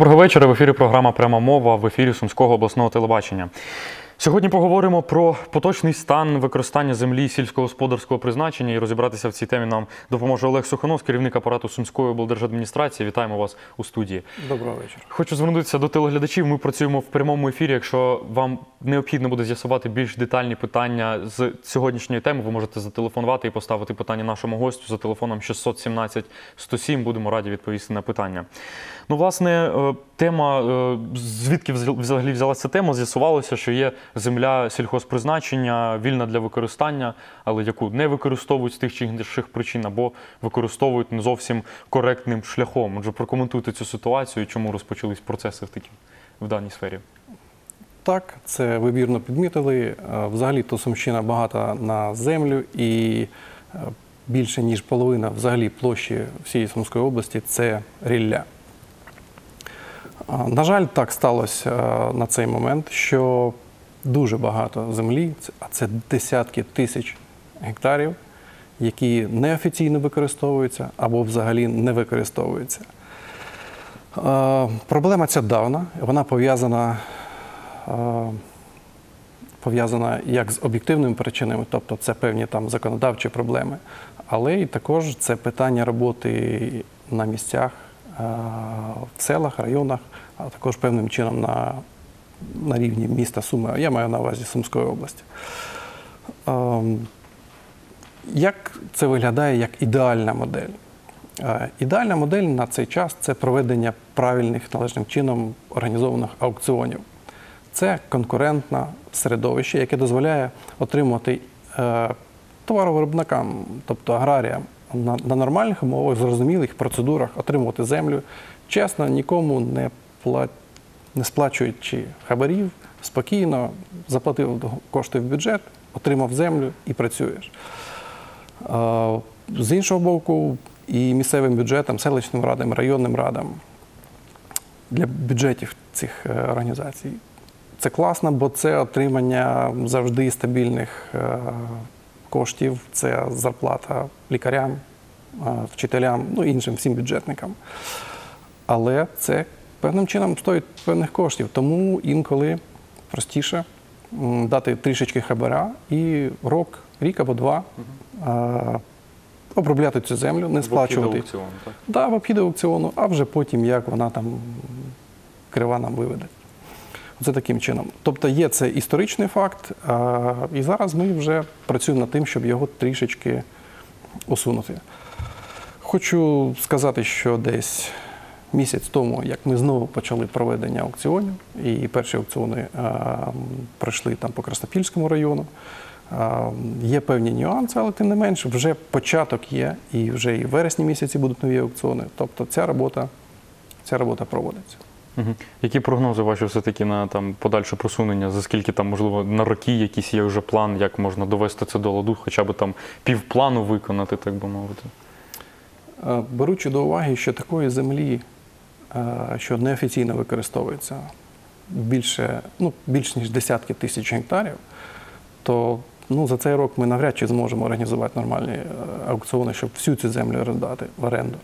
Доброго вечора. В ефірі програма Пряма мова в ефірі Сумського обласного телебачення. Сьогодні поговоримо про поточний стан використання землі сільськогосподарського призначення і розібратися в цій темі нам допоможе Олег Суханов, керівник апарату Сумської облдержадміністрації. Вітаємо вас у студії. Доброго вечора. Хочу звернутися до телеглядачів. Ми працюємо в прямому ефірі. Якщо вам необхідно буде з'ясувати більш детальні питання з сьогоднішньої теми, ви можете зателефонувати і поставити питання нашому гостю за телефоном 617 107. Будемо раді відповісти на питання. Ну, власне, е, тема, е, звідки взагалі взялася тема, з'ясувалося, що є земля сільхозпризначення, вільна для використання, але яку не використовують з тих чи інших причин, або використовують не зовсім коректним шляхом. Отже, прокоментуйте цю ситуацію, чому розпочались процеси в такі в даній сфері. Так, це ви вірно підмітили. Е, Взагалі то Сумщина багата на землю і е, більше ніж половина взагалі площі всієї Сумської області це рілля. На жаль, так сталося е, на цей момент, що дуже багато землі, а це десятки тисяч гектарів, які неофіційно використовуються або взагалі не використовуються. Проблема ця давна, вона пов'язана, пов'язана як з об'єктивними причинами, тобто це певні там законодавчі проблеми, але і також це питання роботи на місцях, в селах, районах, а також певним чином на, на рівні міста Суми. Я маю на увазі Сумської області. Ем, Як це виглядає як ідеальна модель? Е, Ідеальна модель на цей час це проведення правильних належним чином організованих аукціонів. Це конкурентне середовище, яке дозволяє отримати е, товаровиробникам, тобто аграріям, на, нормальних умовах, зрозумілих процедурах отримувати землю чесно, нікому не, пла... не сплачуючи хабарів, спокійно заплатив кошти в бюджет, отримав землю і працюєш. З іншого боку, і місцевим бюджетам, селищним радам, районним радам для бюджетів цих е, організацій. Це класно, бо це отримання завжди стабільних е, коштів, це зарплата лікарям, е, вчителям, ну іншим всім бюджетникам. Але це певним чином стоїть певних коштів, тому інколи простіше дати трішечки хабара і рок, рік або два обробляти цю землю, не сплачувати. аукціону, так? Да, в обхід аукціону, а вже потім як вона там крива нам виведе. Це таким чином. Тобто є це історичний факт, а, і зараз ми вже працюємо над тим, щоб його трішечки усунути. Хочу сказати, що десь місяць тому, як ми знову почали проведення аукціонів, і перші аукціони а, пройшли там по Краснопільському району. А, Є певні нюанси, але тим не менше, вже початок є, і вже і в вересні місяці будуть нові аукціони. Тобто ця робота, ця робота проводиться. Угу. Які прогнози ваші все-таки на там подальше просунення? За скільки там, можливо, на роки якийсь є вже план, як можна довести це до ладу, хоча б там півплану виконати, так би мовити? Е, Беручи до уваги, що такої землі, е, що неофіційно використовується більше, ну, більш ніж десятки тисяч гектарів, то ну, за цей рок ми навряд чи зможемо організувати нормальні е, аукціони, щоб всю цю землю роздати в оренду.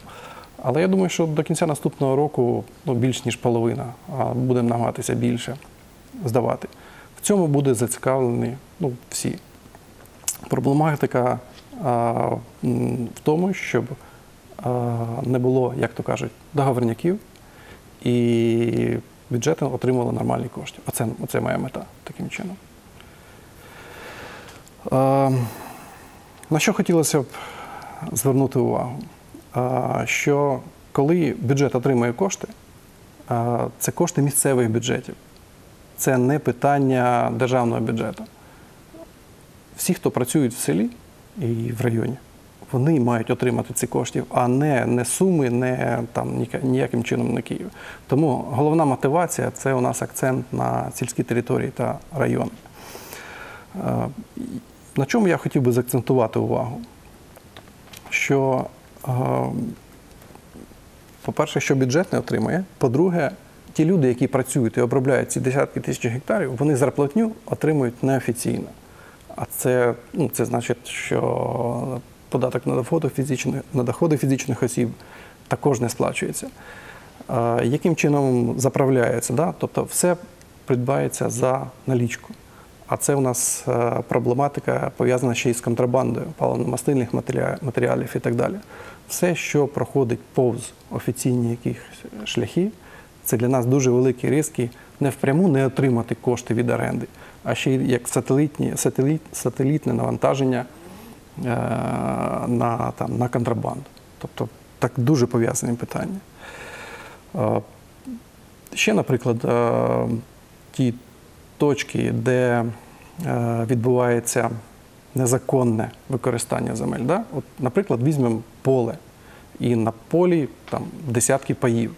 Але я думаю, що до кінця наступного року ну, більш ніж половина, а будемо намагатися більше здавати. В цьому буде зацікавлені ну, всі. Проблематика а, в тому, щоб а, не було, як то кажуть, договорняків, і бюджети отримали нормальні кошти. Оце, оце моя мета таким чином. На що хотілося б звернути увагу? Що коли бюджет отримує кошти, це кошти місцевих бюджетів. Це не питання державного бюджету. Всі, хто працюють в селі і в районі, вони мають отримати ці коштів, а не, не суми, не там ніяким чином не Київ. Тому головна мотивація це у нас акцент на сільські території та райони. Е, На чому я хотів би заакцентувати увагу? Що, е, по-перше, що бюджет не отримує. По-друге, ті люди, які працюють і обробляють ці десятки тисяч гектарів, вони зарплатню отримують неофіційно. А це, ну, це значить, що податок на доходи фізичних, на доходи фізичних осіб також не сплачується. Яким чином заправляється? Да? Тобто все придбається за налічку. А це у нас е, проблематика пов'язана ще й з контрабандою паливно-мастильних матеріалів і так далі. Все, що проходить повз офіційні якісь шляхи, це для нас дуже великі риски не впряму не отримати кошти від оренди, а ще й як сателітні, сателіт, сателітне навантаження на, там, на контрабанду. Тобто так дуже пов'язані питання. Е, Ще, наприклад, е, ті точки, де е, відбувається незаконне використання земель. Да? От, наприклад, візьмемо поле, і на полі там, десятки паїв.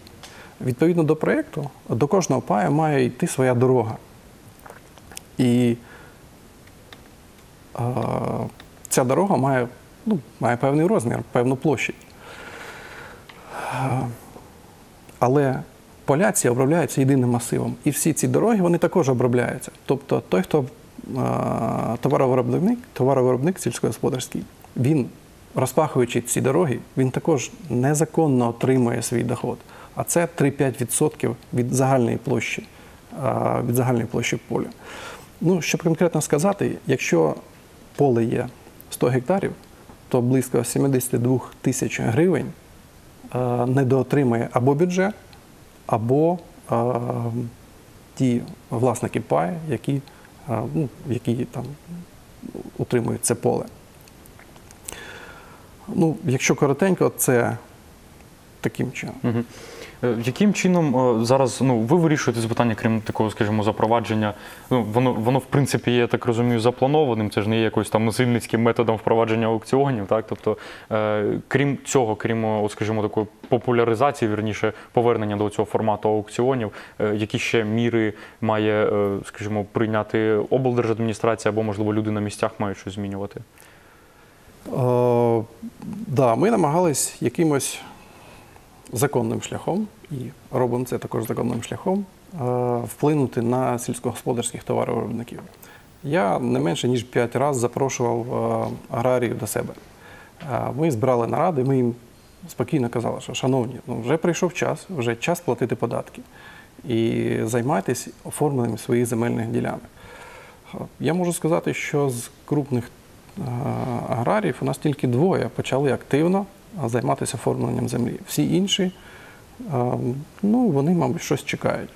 Відповідно до проєкту, до кожного паю має йти своя дорога. І е, ця дорога має, ну, має певний розмір, певну площадь. Але поля ці обробляються єдиним масивом. І всі ці дороги вони також обробляються. Тобто той, хто е, товаровиробник, товаровиробник сільськогосподарський, він, розпахуючи ці дороги, він також незаконно отримує свій доход. А це 3-5% від загальної площі, е, від загальної площі поля. Ну, щоб конкретно сказати, якщо поле є 100 гектарів, то близько 72 тисяч гривень е, недоотримає або бюджет, або е, ті власники паю, які, е, ну, які там утримують це поле. Ну, якщо коротенько, це таким чином. Е, Яким чином е, зараз ну ви вирішуєте це питання, крім такого, скажімо, запровадження? Ну воно воно в принципі є, так розумію, запланованим. Це ж не є якось там насильницьким методом впровадження аукціонів. Так, тобто, е, крім цього, крім, от, скажімо, такої популяризації, вірніше, повернення до цього формату аукціонів, е, які ще міри має, е, скажімо, прийняти облдержадміністрація або можливо люди на місцях мають щось змінювати? Е, да, ми намагались якимось законним шляхом, і робимо це також законним шляхом, е, вплинути на сільськогосподарських товаровиробників. Я не менше ніж 5 разів запрошував е, аграріїв до себе. Е, Ми збирали наради, ми їм спокійно казали, що шановні, ну вже прийшов час, вже час платити податки. І займайтесь оформленням своїх земельних ділянок. Я можу сказати, що з крупних аграріїв у нас тільки двоє почали активно займатися оформленням землі. Всі інші, ну, вони, мабуть, щось чекають.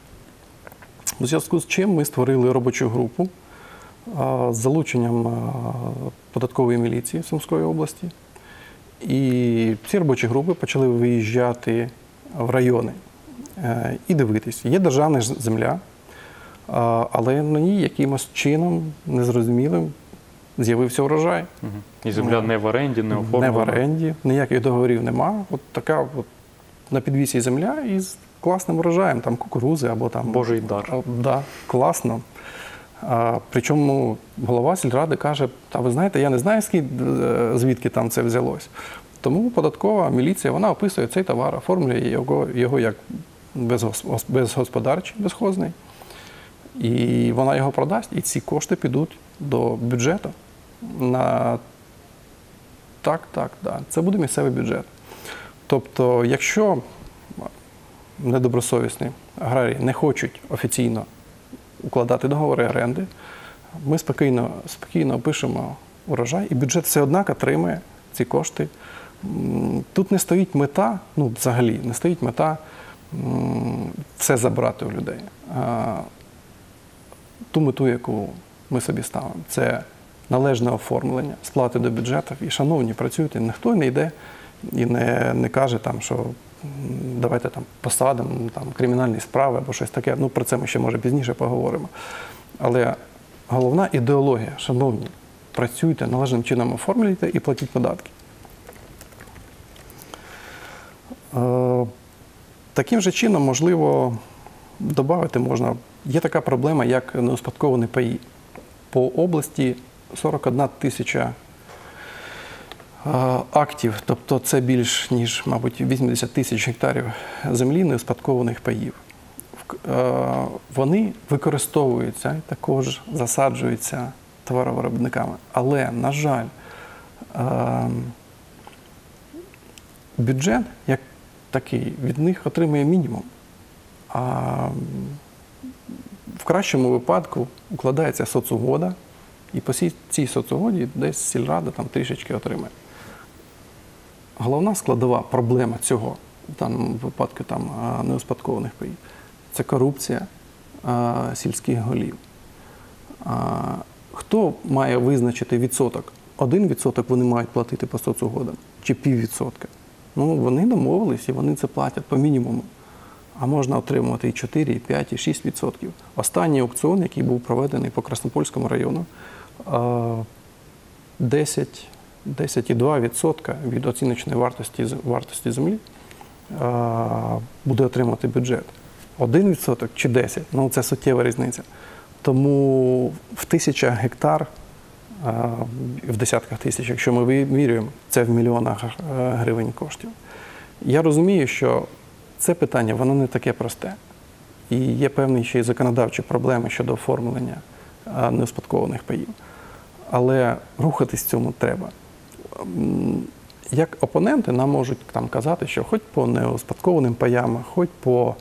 У зв'язку з чим ми створили робочу групу з залученням податкової міліції Сумської області. І ці робочі групи почали виїжджати в райони е, і дивитись. Є державна земля, але на ній якимось чином незрозумілим з'явився урожай. Угу. І земля не в оренді, не оформлена. Не в оренді, ніяких договорів нема. От така от на підвісі земля із класним урожаєм, там кукурузи або там. Божий дар. Да, класно. А, причому голова сільради каже: та ви знаєте, я не знаю, е, звідки там це взялось. Тому податкова міліція вона описує цей товар, оформлює його, його як безгос- безгосподарчий, безхозний. І вона його продасть, і ці кошти підуть до бюджету. На... Так, так, да. Це буде місцевий бюджет. Тобто, якщо недобросовісні аграрії не хочуть офіційно укладати договори оренди, ми спокійно, спокійно опишемо урожай, і бюджет все однак отримає ці кошти. Тут не стоїть мета, ну взагалі не стоїть мета все забрати у людей. Ту мету, яку ми собі ставимо, це належне оформлення, сплати до бюджетів. І, шановні, працюйте, ніхто не йде і не, не каже, там, що давайте там посадимо там, кримінальні справи або щось таке. Ну, про це ми ще може пізніше поговоримо. Але головна ідеологія, шановні, працюйте, належним чином оформлюйте і платіть податки. Е, Таким же чином, можливо, додати можна. Є така проблема, як неуспадковані паї. По області 41 тисяча е, актів, тобто це більш ніж, мабуть, 80 тисяч гектарів землі неуспадкованих паїв. Е, Вони використовуються, і також засаджуються товаровиробниками. Але, на жаль, е, бюджет, як такий, від них отримує мінімум. А в кращому випадку укладається соцугода, і по цій- соцугоді десь сільрада там трішечки отримає. Головна складова проблема цього, в даному випадку там, неуспадкованих паїв, це корупція а, сільських голів. А, Хто має визначити відсоток? Один відсоток вони мають платити по соцугодам чи піввідсотка. Ну, вони домовились і вони це платять по мінімуму. А можна отримувати і 4, і 5, і 6 відсотків. Останній аукціон, який був проведений по Краснопольському району, 10, 10,2% від оціночної вартості, вартості землі буде отримати бюджет. 1% чи 10% ну це суттєва різниця. Тому в тисячах гектар, в десятках тисяч, якщо ми вимірюємо, це в мільйонах е, гривень коштів. Я розумію, що це питання воно не таке просте. І є певні ще й законодавчі проблеми щодо оформлення неуспадкованих паїв. Але рухатись цьому треба. Як опоненти нам можуть там казати, що хоч по неуспадкованим паям, хоч по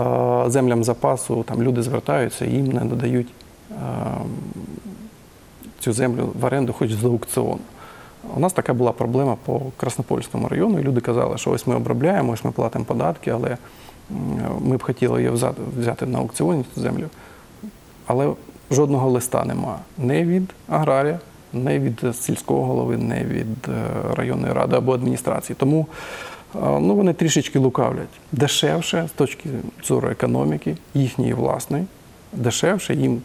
е, землям запасу, там люди звертаються, їм не надають е, цю землю в оренду, хоч з аукціону. У нас така була проблема по Краснопольському району, і люди казали, що ось ми обробляємо, ось ми платимо податки, але ми б хотіли її взяти на аукціоні цю землю. Але жодного листа нема не від аграрія, не від сільського голови, не від е, районної ради або адміністрації. Тому е, ну, вони трішечки лукавлять. Дешевше з точки зору економіки, їхньої власної, дешевше їм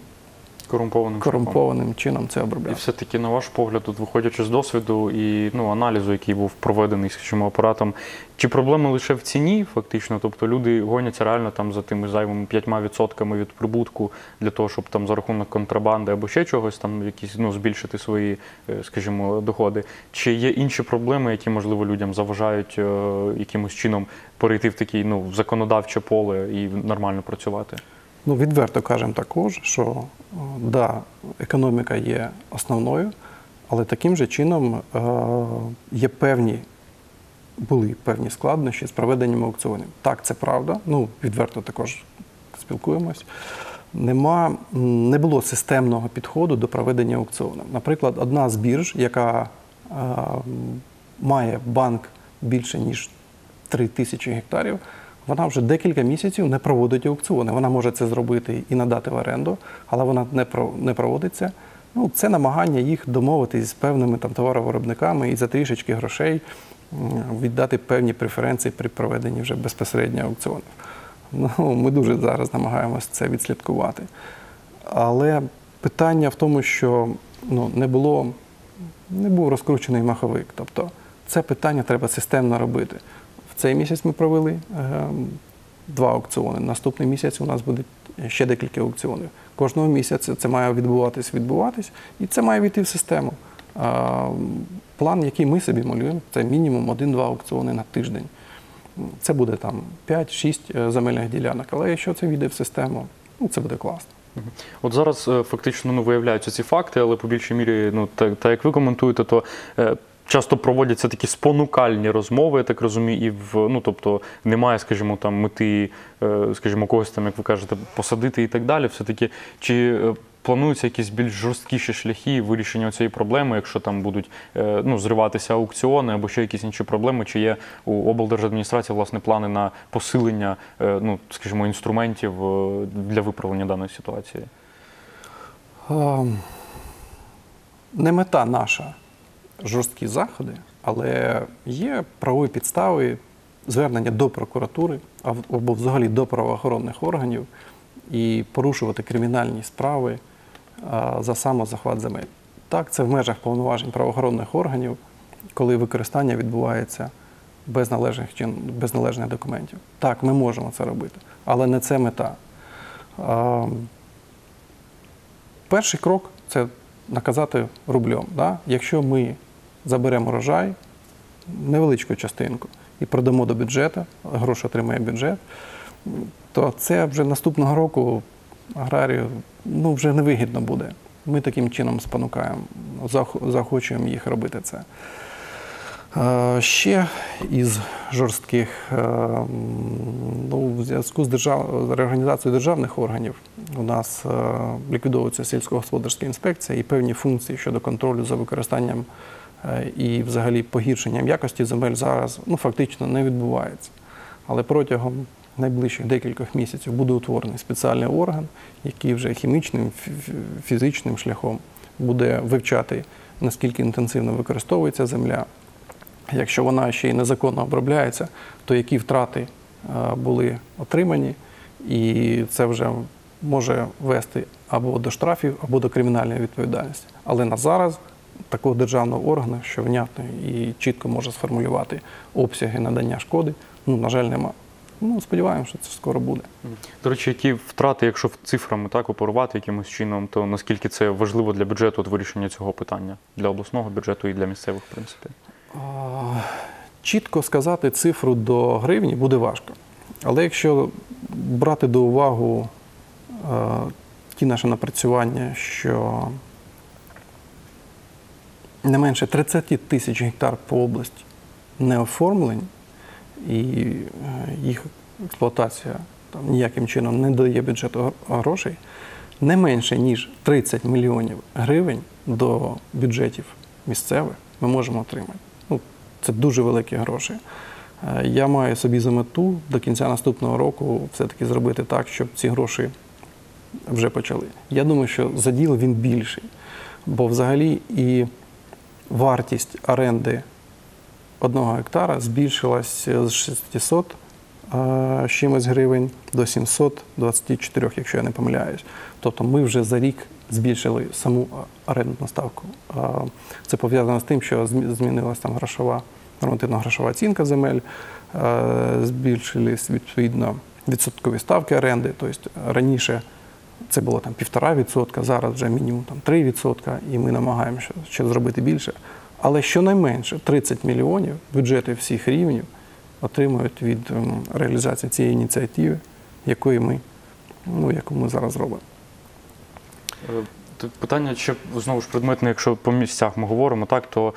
Корумпованим корумпованим чином це І все-таки, на ваш погляд, тут виходячи з досвіду і ну, аналізу, який був проведений, скажімо, апаратом, чи проблема лише в ціні, фактично? Тобто люди гоняться реально там за тими зайвими 5% від прибутку для того, щоб там за рахунок контрабанди або ще чогось там якісь ну, збільшити свої, е, скажімо, доходи. Чи є інші проблеми, які можливо людям заважають е, якимось чином перейти в таке ну, в законодавче поле і нормально працювати? Ну, відверто кажемо також, що е, да, економіка є основною, але таким же чином е, є певні, були певні складнощі з проведенням аукціонів. Так, це правда. Ну, відверто також спілкуємось. Нема, не було системного підходу до проведення аукціону. Наприклад, одна з бірж, яка е, має банк більше ніж 3 тисячі гектарів, вона вже декілька місяців не проводить аукціони. Вона може це зробити і надати в оренду, але вона не про- не проводиться. Ну, це намагання їх домовитись з певними там товаровиробниками і за трішечки грошей віддати певні преференції при проведенні вже безпосередньо аукціонів. Ну, ми дуже зараз намагаємося це відслідкувати. Але питання в тому, що ну, не було, не був розкручений маховик. Тобто це питання треба системно робити. Цей місяць ми провели е, два аукціони. Наступний місяць у нас буде ще декілька аукціонів. Кожного місяця це має відбуватись, відбуватись, і це має війти в систему. План, який ми собі малюємо, це мінімум один-два аукціони на тиждень. Це буде там 5-6 земельних ділянок. Але якщо це війде в систему, ну це буде класно. От зараз е, фактично ну, виявляються ці факти, але по більшій мірі, ну так, так як ви коментуєте, то е, часто проводяться такі спонукальні розмови, я так розумію, і в ну тобто немає, скажімо, там мети, е, скажімо, когось там, як ви кажете, посадити і так далі. Все таки, чи е, плануються якісь більш жорсткіші шляхи вирішення цієї проблеми, якщо там будуть е, ну, зриватися аукціони або ще якісь інші проблеми, чи є у облдержадміністрації власне плани на посилення, ну скажімо, інструментів для виправлення даної ситуації? Не мета наша жорсткі заходи, але є правові підстави звернення до прокуратури або- взагалі до правоохоронних органів і порушувати кримінальні справи за самозахват земель. Так, це в межах повноважень правоохоронних органів, коли використання відбувається без належних чин, без належних документів. Так, ми можемо це робити, але не це мета. Перший крок це наказати рублем. Да? Якщо ми заберемо урожай, невеличку частинку, і продамо до бюджету, гроші отримає бюджет, то це вже наступного року аграрію ну, вже невигідно буде. Ми таким чином спонукаємо, зах- заохочуємо їх робити це. Е, Ще із жорстких, е, ну, в зв'язку з держав... реорганізацією державних органів у нас е, ліквідовується сільськогосподарська інспекція і певні функції щодо контролю за використанням і взагалі погіршенням якості земель зараз ну, фактично не відбувається. Але протягом найближчих декількох місяців буде утворений спеціальний орган, який вже хімічним, фі- фі- фізичним шляхом буде вивчати, наскільки інтенсивно використовується земля. Якщо вона ще й незаконно обробляється, то які втрати е, були отримані, і це вже може вести або до штрафів, або до кримінальної відповідальності. Але на зараз такого державного органу, що внятно і чітко може сформулювати обсяги надання шкоди, ну, на жаль, нема. Ну, сподіваємося, що це скоро буде. До речі, які втрати, якщо цифрами так оперувати якимось чином, то наскільки це важливо для бюджету от вирішення цього питання для обласного бюджету і для місцевих, в принципі? Чітко сказати цифру до гривні буде важко. Але якщо брати до уваги е, ті наші напрацювання, що не менше 30 тисяч гектар по області не оформлені, і е, їх експлуатація там, ніяким чином не дає бюджету грошей, не менше ніж 30 мільйонів гривень до бюджетів місцевих ми можемо отримати. Ну, це дуже великі гроші. Е, Я маю собі за мету до кінця наступного року все-таки зробити так, щоб ці гроші вже почали. Я думаю, що заділ він більший, бо взагалі і вартість оренди одного гектара збільшилась з 600 е, з чимось гривень до 724, якщо я не помиляюсь. Тобто ми вже за рік збільшили саму орендну ставку. Е, Це пов'язано з тим, що змі- змінилась там грошова, нормативно-грошова оцінка земель, е, збільшились відповідно відсоткові ставки оренди. Тобто раніше це було там 1,5%, зараз вже мінімум там 3%, і ми намагаємося ще зробити більше. Але щонайменше 30 мільйонів бюджети всіх рівнів отримують від ем, реалізації цієї ініціативи, якої ми, ну, яку ми зараз робимо. Е, питання ще знову ж предметне, якщо по місцях ми говоримо, так то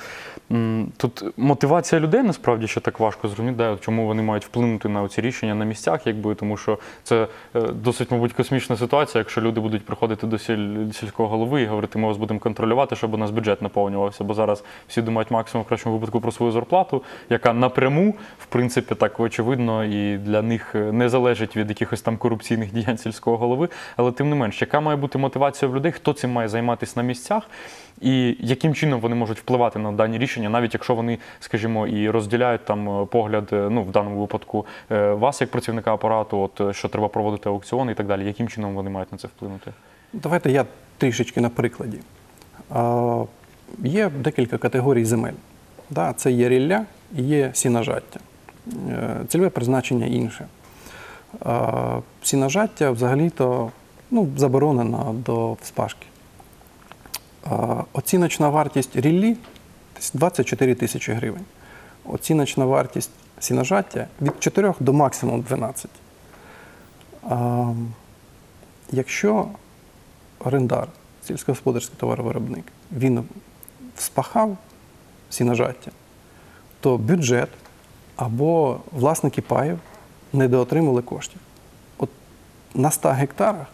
тут мотивація людей насправді ще так важко зрозуміти, чому вони мають вплинути на ці рішення на місцях, якби тому що це е, досить, мабуть, космічна ситуація, якщо люди будуть приходити до сіль, сільського голови і говорити, ми вас будемо контролювати, щоб у нас бюджет наповнювався. Бо зараз всі думають максимум в кращому випадку про свою зарплату, яка напряму, в принципі, так очевидно, і для них е, не залежить від якихось там корупційних діянь сільського голови. Але тим не менш, яка має бути мотивація в людей, хто цим має займатися на місцях, і яким чином вони можуть впливати на дані рішення, навіть якщо вони, скажімо, і розділяють там е, погляд, е, ну в даному випадку е, вас як працівника апарату, от е, що треба проводити аукціони і так далі. Яким чином вони мають на це вплинути? Давайте я трішечки на прикладі. А, Є декілька категорій земель. Да, це є рілля і є сіножаття. Е, Цільове призначення інше. А, Сіножаття взагалі-то ну, заборонено до вспашки. Оціночна вартість ріллі 24 тисячі гривень. Оціночна вартість сіножаття від 4 до максимум 12. Якщо орендар, сільськогосподарський товаровиробник, він вспахав сіножаття, то бюджет або власники паїв недоотримали коштів. От на 100 гектарах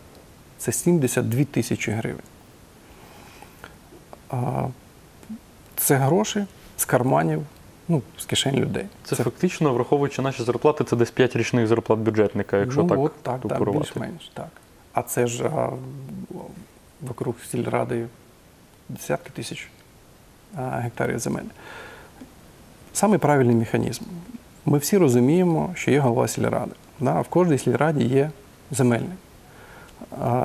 це 72 тисячі гривень. Це гроші з карманів, ну, з кишень людей. Це, фактично, враховуючи наші зарплати, це десь 5 річних зарплат бюджетника, якщо ну, так, от, так, так більш-менш, так. А це ж а, вокруг сільради десятки тисяч а, гектарів земель. Саме правильний механізм. Ми всі розуміємо, що є голова сільради. Да? В кожній сільраді є земельник.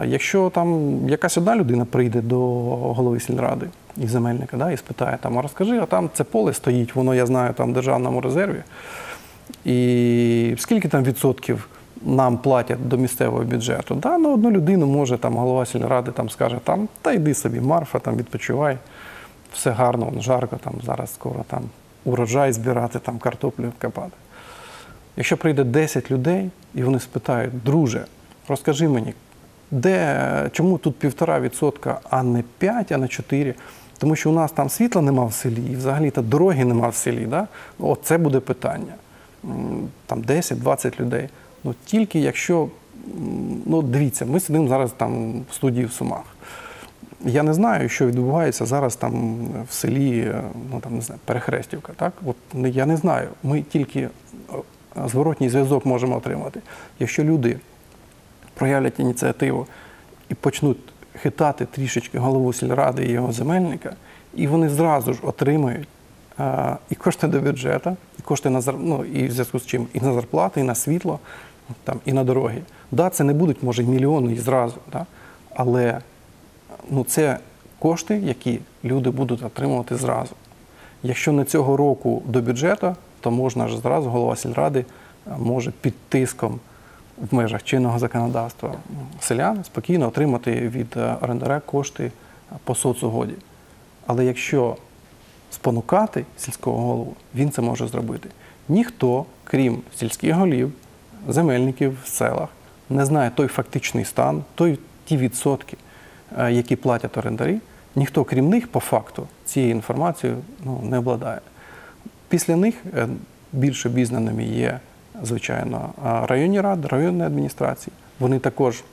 Якщо там якась одна людина прийде до голови сільради і земельника да, і спитає, там, а розкажи, а там це поле стоїть, воно, я знаю, там в державному резерві. І скільки там відсотків нам платять до місцевого бюджету? Да, на одну людину може там голова сільради там скаже, там, та йди собі, Марфа, там відпочивай, все гарно, жарко, там зараз скоро там урожай збирати, там картоплю копати. Якщо прийде 10 людей і вони спитають, друже, розкажи мені, де, чому тут півтора відсотка, а не 5, а не 4? Тому що у нас там світла нема в селі, і взагалі то дороги нема в селі. Да? От буде питання. Там 10-20 людей. Ну тільки якщо, ну дивіться, ми сидимо зараз там в студії в Сумах. Я не знаю, що відбувається зараз там в селі, е, ну там не знаю, Перехрестівка. Так, от я не знаю. Ми тільки е, зворотній зв'язок можемо отримати. Якщо люди проявлять ініціативу і почнуть хитати трішечки голову сільради і його земельника, і вони зразу ж отримають е, і кошти до бюджету, і кошти на ну, і в зв'язку з чим і на зарплати, і на світло, там, і на дороги. Да, це не будуть, може, мільйони і зразу, да? але ну, це кошти, які люди будуть отримувати зразу. Якщо не цього року до бюджету, то можна ж зразу голова сільради е, може під тиском в межах чинного законодавства селян спокійно отримати від е, орендаря кошти по соцугоді. Але якщо спонукати сільського голову, він це може зробити. Ніхто, крім сільських голів, земельників в селах, не знає той фактичний стан, той, ті відсотки, е, які платять орендарі. Ніхто, крім них, по факту, цією інформацією ну, не обладає. Після них е, більш обізнаними є, звичайно, районні ради, районні адміністрації. Вони також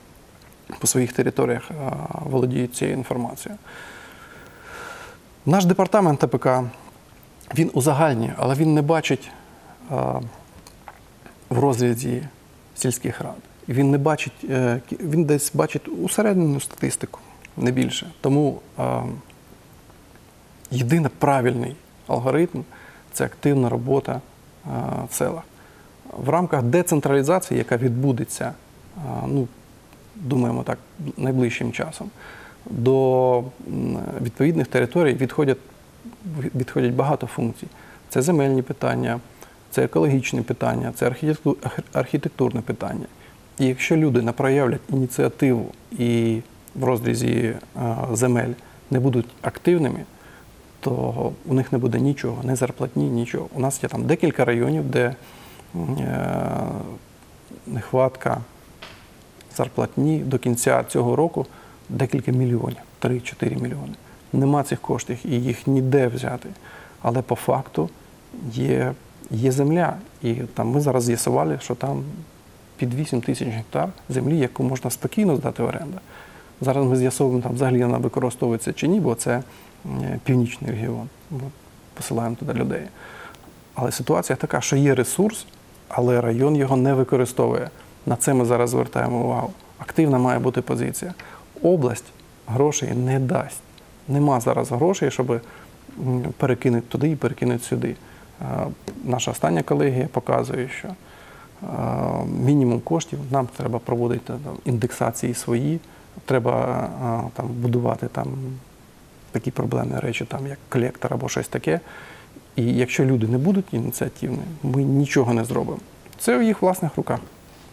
по своїх територіях володіють цією інформацією. Наш департамент ТПК він узагальнює, але він не бачить в розрізі сільських рад. Він не бачить, е, він десь бачить усереднену статистику, не більше. Тому єдиний правильний алгоритм це активна робота в селах. В рамках децентралізації, яка відбудеться, е, ну, думаємо так, найближчим часом, до відповідних територій відходять, відходять багато функцій. Це земельні питання, це екологічні питання, це архітектурне питання. І якщо люди не проявлять ініціативу і в розрізі е, земель не будуть активними, то у них не буде нічого, не зарплатні, нічого. У нас є там декілька районів, де нехватка зарплатні до кінця цього року декілька мільйонів, 3-4 мільйони. Нема цих коштів і їх ніде взяти. Але по факту є, є земля. І там ми зараз з'ясували, що там під 8 тисяч гектар землі, яку можна спокійно здати в оренду. Зараз ми з'ясовуємо, там взагалі вона використовується чи ні, бо це е, північний регіон. Посилаємо туди людей. Але ситуація така, що є ресурс, але район його не використовує. На це ми зараз звертаємо увагу. Активна має бути позиція. Область грошей не дасть. Нема зараз грошей, щоб перекинути туди і перекинути сюди. Е, Наша остання колегія показує, що е, мінімум коштів нам треба проводити там, індексації свої, треба е, там, будувати там, такі проблемні речі, там, як колектор або щось таке. І якщо люди не будуть ініціативні, ми нічого не зробимо. Це в їх власних руках,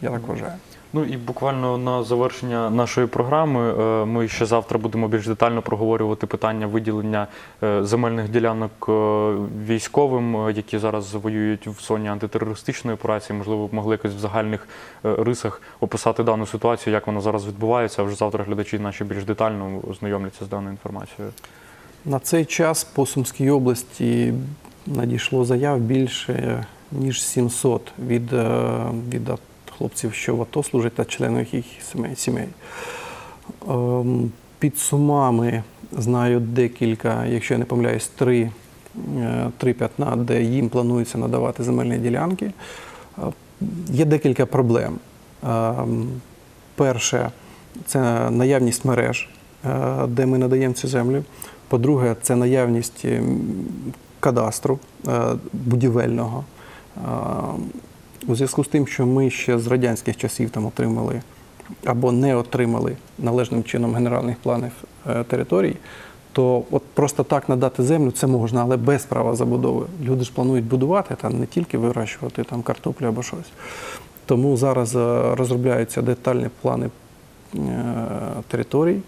я так вважаю. Ну і буквально на завершення нашої програми е, ми ще завтра будемо більш детально проговорювати питання виділення е, земельних ділянок е, військовим, які зараз воюють в зоні антитерористичної операції. Можливо, б могли якось в загальних рисах описати дану ситуацію, як вона зараз відбувається. А вже завтра глядачі наші більш детально ознайомляться з даною інформацією. На цей час по Сумській області надійшло заяв більше ніж 700 від, е, від хлопців, що в АТО служать та членів їх сімей. Ем, Під сумами знаю декілька, якщо я не помиляюсь, три, е, три п'ятна, де їм планується надавати земельні ділянки. Е, Є декілька проблем. Ем, Перше, це наявність мереж, е, де ми надаємо цю землю. По-друге, це наявність кадастру е, будівельного. Е, У зв'язку з тим, що ми ще з радянських часів там отримали або не отримали належним чином генеральних планів е, територій, то от просто так надати землю це можна, але без права забудови. Люди ж планують будувати, там не тільки вирощувати там картоплю або щось. Тому зараз розробляються детальні плани територій,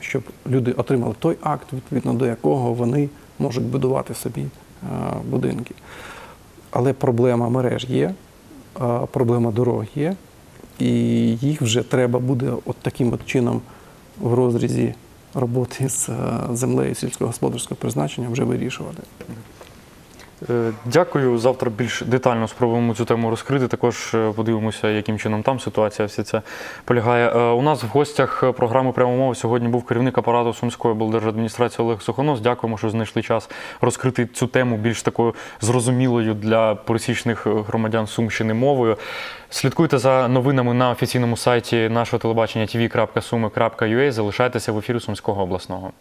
щоб люди отримали той акт, відповідно до якого вони можуть будувати собі е, будинки. Але проблема мереж є, е, проблема дорог є, і їх вже треба буде от таким от чином в розрізі роботи з е, землею сільськогосподарського призначення вже вирішувати. Е, Дякую. Завтра більш детально спробуємо цю тему розкрити. Також е, подивимося, яким чином там ситуація вся ця полягає. Е, У нас в гостях програми прямо мови сьогодні був керівник апарату Сумської облдержадміністрації Олег Сухонос. Дякуємо, що знайшли час розкрити цю тему більш такою зрозумілою для пересічних громадян Сумщини мовою. Слідкуйте за новинами на офіційному сайті нашого телебачення tv.sumi.ua. Залишайтеся в ефірі Сумського обласного.